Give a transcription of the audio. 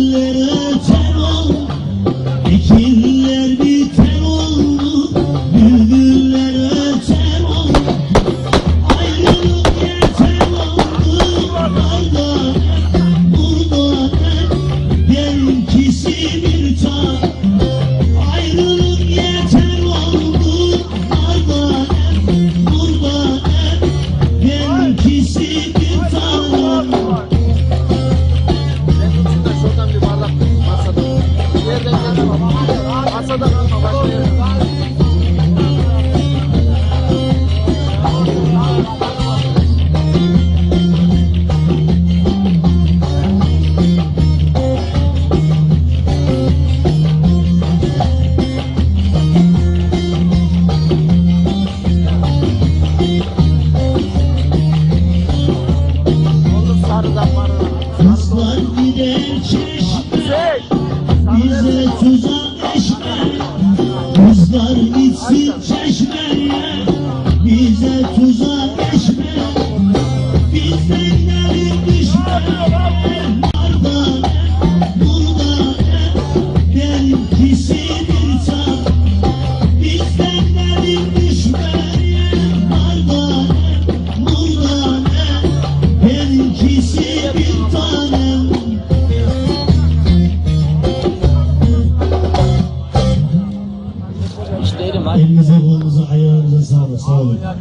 Yeah. 好的，好，好的。Eşme Bizden gelir düşme Nardan Buradan Benimkisi bir tan Bizden gelir düşme Nardan Buradan Benimkisi bir اللي زغل زعيان من صار صالح